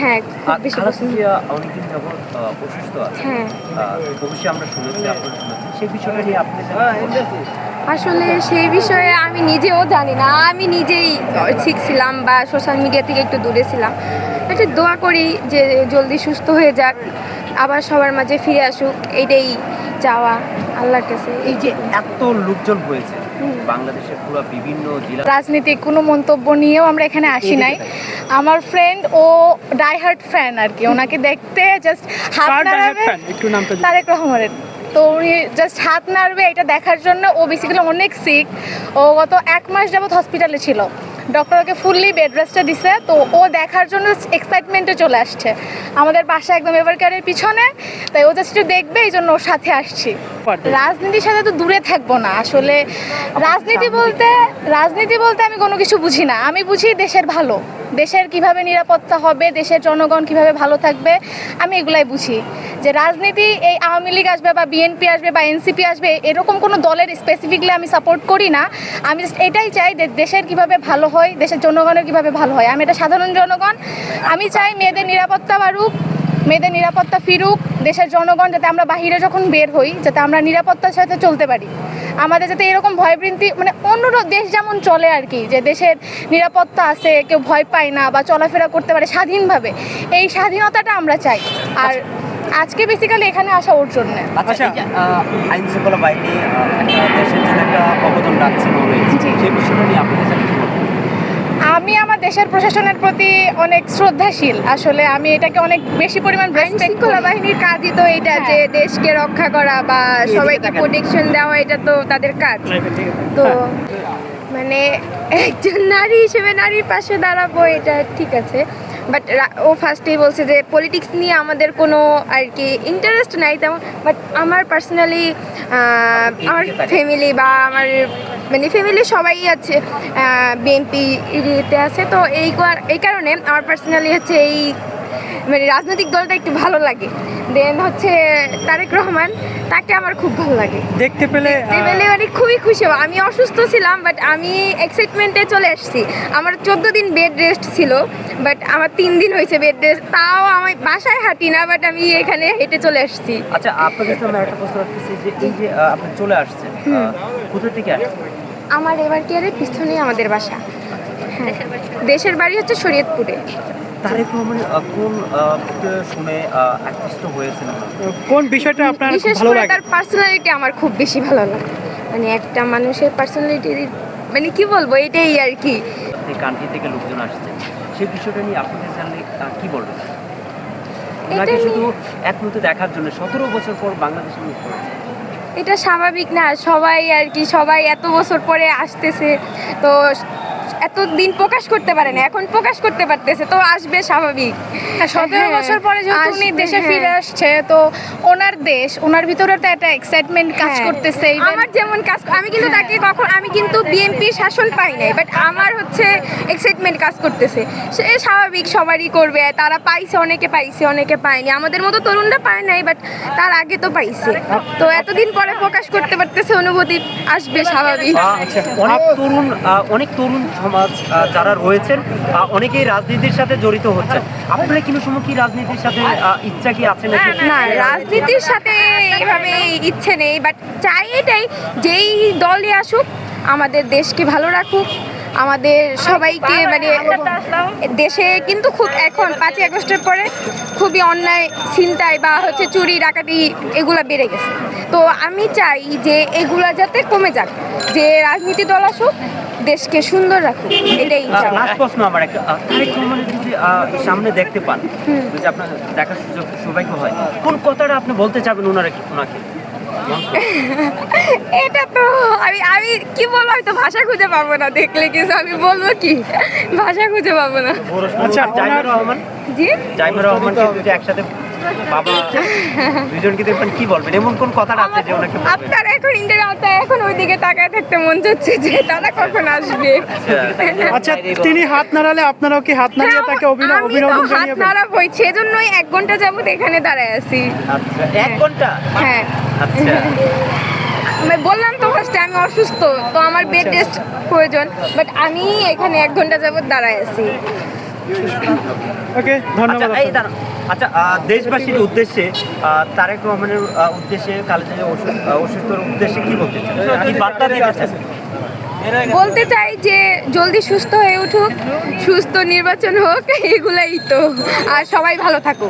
হ্যাঁ খুব বেশি পছন্দ। অনেকদিন যাবৎ অসুস্থ আছে। হ্যাঁ। অবশ্যই আমরা শুনেছি আপনারা শুনেছেন। সেই বিষয়টা নিয়ে আপনি আসলে সেই বিষয়ে আমি নিজেও জানি না। আমি নিজেই শিখছিলাম বা সোশ্যাল মিডিয়া থেকে একটু দূরে ছিলাম। একটু দোয়া করি যে জলদি সুস্থ হয়ে যাক আবার সবার মাঝে ফিরে আসুক। এইটাই চাওয়া আল্লাহর কাছে। এই যে এত লোকজন হয়েছে বাংলাদেশের পুরো বিভিন্ন জেলা রাজনীতিক কোনো মন্তব্য নিয়েও আমরা এখানে আসি নাই। আমার ফ্রেন্ড ও ডাইহার্ট ফ্যান আর কি। ওনাকে দেখতে জাস্ট হাত নাড়াবে একটু নামটা তারেক রহমানের। তো উনি জাস্ট হাত নাড়বে এটা দেখার জন্য ও বেসিক্যালি অনেক সিক ও গত এক মাস যাবত হসপিটালে ছিল। ডক্টর ওকে ফুললি বেড রেস্টে দিছে। তো ও দেখার জন্য এক্সাইটমেন্টে চলে আসছে। আমাদের বাসা একদম এভারকারের পিছনে। তাই ও জাস্ট একটু দেখবে এই জন্য ওর সাথে আসছি। রাজনীতির সাথে তো দূরে থাকব না। আসলে রাজনীতি বলতে রাজনীতি বলতে আমি কোনো কিছু বুঝি না। আমি বুঝি দেশের ভালো। দেশের কীভাবে নিরাপত্তা হবে, দেশের জনগণ কীভাবে ভালো থাকবে, আমি এগুলাই বুঝি। যে রাজনীতি, এই আওয়ামী লীগ আসবে বা বিএনপি আসবে বা এনসিপি আসবে, এরকম কোনো দলের স্পেসিফিকলি আমি সাপোর্ট করি না। আমি এটাই চাই যে দেশের কীভাবে ভালো হয়, দেশের জনগণের কীভাবে ভালো হয়। আমি এটা সাধারণ জনগণ। আমি চাই মেয়েদের নিরাপত্তা বাড়ুক, মেয়েদের নিরাপত্তা ফিরুক দেশের জনগণ যাতে আমরা বাহিরে যখন বের হই, যাতে আমরা নিরাপত্তার সাথে চলতে পারি। আমাদের যাতে এরকম ভয়বৃন্তি মানে অন্য দেশ যেমন চলে আর কি, যে দেশের নিরাপত্তা আছে, কেউ ভয় পায় না বা চলাফেরা করতে পারে স্বাধীনভাবে, এই স্বাধীনতাটা আমরা চাই। আর আজকে বেসিক্যালি এখানে আসা ওর জন্য। আচ্ছা আইন শৃঙ্খলা বাহিনী দেশের জন্য একটা অবদান রাখছে মনে হয় জি। সেই বিষয়টা নিয়ে আপনি জানেন কি বলবেন? আমি আমার দেশের প্রশাসনের প্রতি অনেক শ্রদ্ধাশীল। আসলে আমি এটাকে অনেক বেশি পরিমাণ আইন respect শৃঙ্খলা বাহিনীর কাজই তো এটা হ্যাঁ। যে দেশকে রক্ষা করা বা সবাইকে। প্রোটেকশন দেওয়া এটা তো তাদের কাজ। তো মানে একজন নারী হিসেবে নারীর পাশে দাঁড়াবো এটা ঠিক আছে। বাট ও ফার্স্টেই বলছে যে পলিটিক্স নিয়ে আমাদের কোনো আর কি ইন্টারেস্ট নাই তেমন বাট আমার পার্সোনালি আমার ফ্যামিলি বা আমার মানে ফ্যামিলি সবাই আছে বিএনপি ইতে আছে। তো এই এই কারণে আমার পার্সোনালি হচ্ছে এই মানে রাজনৈতিক দলটা একটু ভালো লাগে। দেন হচ্ছে তারেক রহমান তাকে আমার খুব ভালো লাগে। দেখতে পেলে দেখতে পেলে মানে খুবই খুশি হব। আমি অসুস্থ ছিলাম বাট আমি এক্সাইটমেন্টে চলে আসছি। আমার চোদ্দ দিন বেড রেস্ট ছিল। বাট আমার তিন দিন হয়েছে বেড রেস্ট তাও আমি বাসায় হাঁটি না বাট আমি এখানে হেঁটে চলে আসছি। আচ্ছা আপনার কাছে আমি একটা প্রশ্ন রাখতেছি যে এই যে আপনি চলে আসছেন কোথা থেকে আসছেন? আমার এবার টিয়ারের পিছনেই আমাদের বাসা। হ্যাঁ দেশের বাড়ি হচ্ছে শরীয়তপুরে। তারেক রহমানের কোন শুনে আকৃষ্ট হয়েছেন? কোন বিষয়টা আপনার বিশেষ করে তার পার্সোনালিটি আমার খুব বেশি ভালো লাগে। মানে একটা মানুষের পার্সোনালিটি মানে কি বলব এটাই আর কি। আপনি কান্ট্রি থেকে লোকজন আসছে সেই বিষয়টা নিয়ে আপনাদের জানলে কি বলবেন? ওনাকে শুধু এক মুহূর্তে দেখার জন্য সতেরো বছর পর বাংলাদেশে মুখ করেছে এটা স্বাভাবিক না সবাই আর কি সবাই এত বছর পরে আসতেছে। তো এত দিন প্রকাশ করতে পারে না এখন প্রকাশ করতে পারতেছে তো আসবে স্বাভাবিক। সতেরো হ্যাঁ, বছর পরে যেহেতু উনি দেশে হ্যাঁ। ফিরে আসছে তো ওনার দেশ ওনার ভিতরে তো একটা এক্সাইটমেন্ট কাজ হ্যাঁ। করতেছে আমার যেমন কাজ আমি কিন্তু তাকে কখন আমি কিন্তু বিএনপি শাসন পাই নাই বাট আমার হচ্ছে এক্সাইটমেন্ট কাজ করতেছে। সে স্বাভাবিক সবারই করবে তারা পাইছে অনেকে পাইছে অনেকে পায়নি। আমাদের মতো তরুণরা পায় নাই বাট তার আগে তো পাইছে। তো এতদিন পরে প্রকাশ করতে পারতেছে অনুভূতি আসবে স্বাভাবিক। অনেক তরুণ অনেক তরুণ সমাজ যারা রয়েছেন অনেকেই রাজনীতির সাথে জড়িত হচ্ছেন। আপনারা কিন্তু সময় কি রাজনীতির সাথে ইচ্ছা কি আছে না রাজনীতির সাথে এভাবে ইচ্ছে নেই বাট চাই এটাই, যেই দলই আসুক, আমাদের দেশকে ভালো রাখুক, আমাদের সবাইকে মানে দেশে কিন্তু খুব এখন পাঁচই আগস্টের পরে খুবই অন্যায় চিন্তায় বা হচ্ছে চুরি, ডাকাতি এগুলা বেড়ে গেছে। তো আমি চাই যে এগুলা যাতে কমে যাক, যে রাজনীতি দল আসুক দেশকে সুন্দর রাখুক এটাই লাস্ট প্রশ্ন আমার একটা তারেক রহমানের যদি সামনে দেখতে পান যদি আপনার দেখার সুযোগ সৌভাগ্য হয় কোন কথাটা আপনি বলতে চাবেন ওনারা ওনাকে? এটা তো আমি আমি কি বলব আমি তো ভাষা খুঁজে পাবো না দেখলে কিছু আমি বলব কি? ভাষা খুঁজে পাবো না। আচ্ছা, জাইমুর ওনার- রহমান। জি? জাইমুর রহমান একসাথে বাবা দুজনকে দেখবেন কি বলবেন? এমন কোন কথাটা আছে যে ওনাকে আপনার এখন এখন ওইদিকে তাকায় থাকতে মন চাচ্ছে যে তারা কখন আসবে। আচ্ছা তিনি হাত নাড়ালে আপনারাও কি হাত নাড়িয়ে তাকে অভিনয় হ্যাঁ, আমি হাত জানিয়ে নাড়াবই সেজন্যই এক ঘণ্টা যাবত এখানে দাঁড়ায় আছি। আচ্ছা এক ঘণ্টা? হ্যাঁ। আচ্ছা। আমি বললাম তো ফার্স্টে আমি অসুস্থ তো আমার বেড রেস্ট প্রয়োজন বাট আমি এখানে এক ঘণ্টা যাবত দাঁড়ায় আছি। ওকে আচ্ছা ধন্যবাদ এই দাঁড়ান। আচ্ছা দেশবাসীর উদ্দেশ্যে তারেক রহমানের উদ্দেশ্যে কালেজের অসুস্থর উদ্দেশ্যে কি বলতে কি বার্তা দিতে চান বলতে চাই যে জলদি সুস্থ হয়ে উঠুক সুস্থ নির্বাচন হোক এগুলাই তো। আর সবাই ভালো থাকুক।